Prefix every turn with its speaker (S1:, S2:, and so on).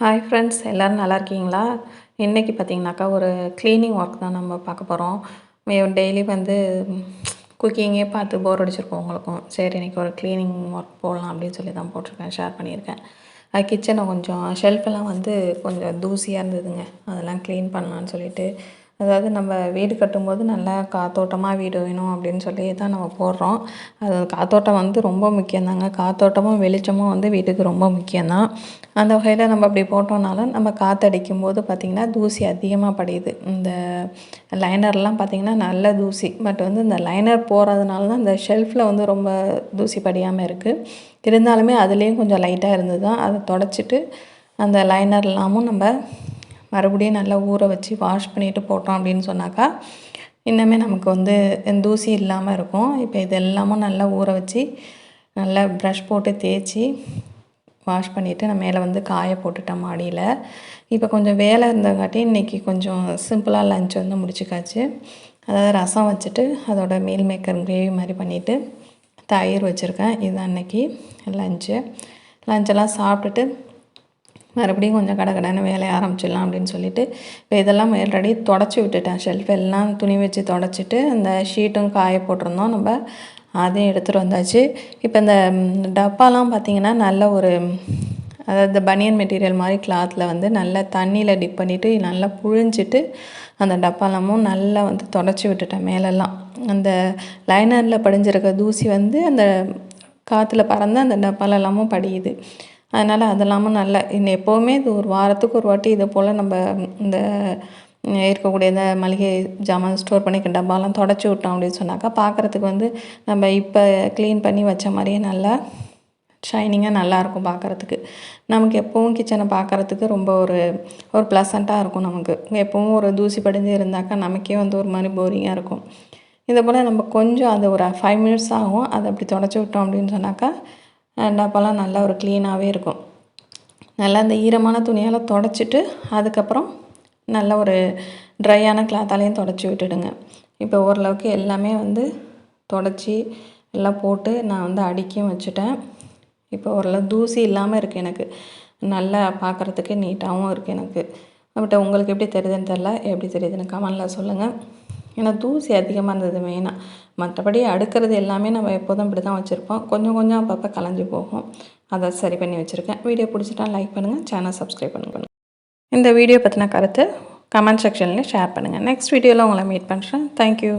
S1: Hi friends எல்லோரும் நல்லா இருக்கீங்களா? இன்றைக்கி பார்த்தீங்கன்னாக்கா ஒரு க்ளீனிங் ஒர்க் தான் நம்ம பார்க்க போகிறோம் டெய்லி வந்து குக்கிங்கே பார்த்து போர் அடிச்சிருக்கோம் உங்களுக்கும். சரி இன்றைக்கி ஒரு க்ளீனிங் ஒர்க் போடலாம் அப்படின்னு சொல்லி தான் போட்டிருக்கேன் ஷேர் பண்ணியிருக்கேன். அது கிச்சனை கொஞ்சம் ஷெல்ஃபெல்லாம் வந்து கொஞ்சம் தூசியாக இருந்ததுங்க. அதெல்லாம் க்ளீன் பண்ணலான்னு சொல்லிட்டு அதாவது நம்ம வீடு கட்டும்போது நல்லா காத்தோட்டமாக வீடு வேணும் அப்படின்னு சொல்லி தான் நம்ம போடுறோம். அது காத்தோட்டம் வந்து ரொம்ப முக்கியந்தாங்க. காத்தோட்டமும் வெளிச்சமும் வந்து வீட்டுக்கு ரொம்ப முக்கியம்தான் அந்த வகையில் நம்ம அப்படி போட்டோம்னாலும் நம்ம காற்றடிக்கும் போது பார்த்திங்கன்னா தூசி அதிகமாக படியுது. இந்த லைனர்லாம் பார்த்திங்கன்னா நல்ல தூசி. பட் வந்து இந்த லைனர் போகிறதுனால தான் இந்த ஷெல்ஃபில் வந்து ரொம்ப தூசி படியாமல் இருக்குது இருந்தாலுமே அதுலேயும் கொஞ்சம் லைட்டாக இருந்தது தான் அதை தொடச்சிட்டு அந்த லைனர் எல்லாமும் நம்ம மறுபடியும் நல்லா ஊற வச்சு வாஷ் பண்ணிவிட்டு போட்டோம் அப்படின்னு சொன்னாக்கா இன்னுமே நமக்கு வந்து தூசி இல்லாமல் இருக்கும். இப்போ இது எல்லாமும் நல்லா ஊற வச்சு நல்லா ப்ரஷ் போட்டு தேய்ச்சி வாஷ் பண்ணிவிட்டு நான் மேலே வந்து காய போட்டுட்டேன் மாடியில். இப்போ கொஞ்சம் வேலை இருந்தங்காட்டி இன்றைக்கி கொஞ்சம் சிம்பிளாக லஞ்ச் வந்து முடிச்சுக்காச்சு. அதாவது ரசம் வச்சுட்டு அதோட மீல் மேக்கர் கிரேவி மாதிரி பண்ணிவிட்டு தயிர் வச்சுருக்கேன். இதுதான் அன்றைக்கி லஞ்சு லஞ்செல்லாம் சாப்பிட்டுட்டு மறுபடியும் கொஞ்சம் கடை கடைன்னு வேலையை ஆரம்பிச்சிடலாம் அப்படின்னு சொல்லிட்டு இப்போ இதெல்லாம் ஆல்ரெடி தொடச்சி விட்டுட்டேன். ஷெல்ஃப் எல்லாம் துணி வச்சு தொடச்சிட்டு அந்த ஷீட்டும் காய போட்டிருந்தோம். நம்ம அதையும் எடுத்துகிட்டு வந்தாச்சு. இப்போ இந்த டப்பாலாம் பார்த்திங்கன்னா நல்ல ஒரு அதாவது இந்த பனியன் மெட்டீரியல் மாதிரி கிளாத்தில் வந்து நல்லா தண்ணியில் டிப் பண்ணிவிட்டு நல்லா புழிஞ்சிட்டு அந்த டப்பாலாமும் நல்லா வந்து தொடச்சி விட்டுட்டேன் மேலெல்லாம். அந்த லைனரில் படிஞ்சிருக்க தூசி வந்து அந்த காற்றுல பறந்து அந்த டப்பாலெல்லாமும் படியுது. அதனால் அதெல்லாமும் நல்ல இன்னும் எப்போவுமே இது ஒரு வாரத்துக்கு ஒரு வாட்டி இதை போல் நம்ம இந்த இருக்கக்கூடிய இந்த மளிகை ஜாமான் ஸ்டோர் பண்ணிக்க டப்பாலாம் தொடச்சி விட்டோம் அப்படின்னு சொன்னாக்கா பார்க்குறதுக்கு வந்து நம்ம இப்போ க்ளீன் பண்ணி வச்ச மாதிரியே நல்லா ஷைனிங்காக நல்லாயிருக்கும் பார்க்குறதுக்கு நமக்கு எப்போவும் கிச்சனை பார்க்குறதுக்கு ரொம்ப ஒரு ஒரு ப்ளசண்ட்டாக இருக்கும் நமக்கு. எப்போவும் ஒரு தூசி படிஞ்சு இருந்தாக்கா நமக்கே வந்து ஒரு மாதிரி போரிங்காக இருக்கும். இதை போல் நம்ம கொஞ்சம் அது ஒரு ஃபைவ் மினிட்ஸ் ஆகும் அதை அப்படி தொடச்சி விட்டோம் அப்படின்னு சொன்னாக்கா டப்பாலாம் நல்லா ஒரு க்ளீனாகவே இருக்கும். நல்லா அந்த ஈரமான துணியால் தொடச்சிட்டு அதுக்கப்புறம் நல்ல ஒரு ட்ரையான கிளாத்தாலையும் தொடச்சி விட்டுடுங்க. இப்போ ஓரளவுக்கு எல்லாமே வந்து தொடச்சி எல்லாம் போட்டு நான் வந்து அடுக்கியும் வச்சுட்டேன். இப்போ ஓரளவு தூசி இல்லாமல் இருக்குது எனக்கு. நல்லா பார்க்குறதுக்கு நீட்டாகவும் இருக்குது எனக்கு. பட் உங்களுக்கு எப்படி தெரியுதுன்னு தெரில எப்படி தெரியுதுன்னு கமெண்டில் சொல்லுங்கள் ஏன்னா தூசி அதிகமாக இருந்தது மெயினாக மற்றபடி அடுக்கிறது எல்லாமே நம்ம எப்போதும் இப்படி தான் வச்சுருப்போம். கொஞ்சம் கொஞ்சம் அப்பப்போ கலைஞ்சி போகும். அதை சரி பண்ணி வச்சுருக்கேன். வீடியோ பிடிச்சிட்டா லைக் பண்ணுங்கள் சேனல் சப்ஸ்கிரைப் பண்ணுங்கள் இந்த வீடியோ பற்றின கருத்து கமெண்ட் செக்ஷன்லேயும் ஷேர் பண்ணுங்கள் நெக்ஸ்ட் வீடியோவில் உங்களை மீட் பண்ணுறேன் தேங்க்யூ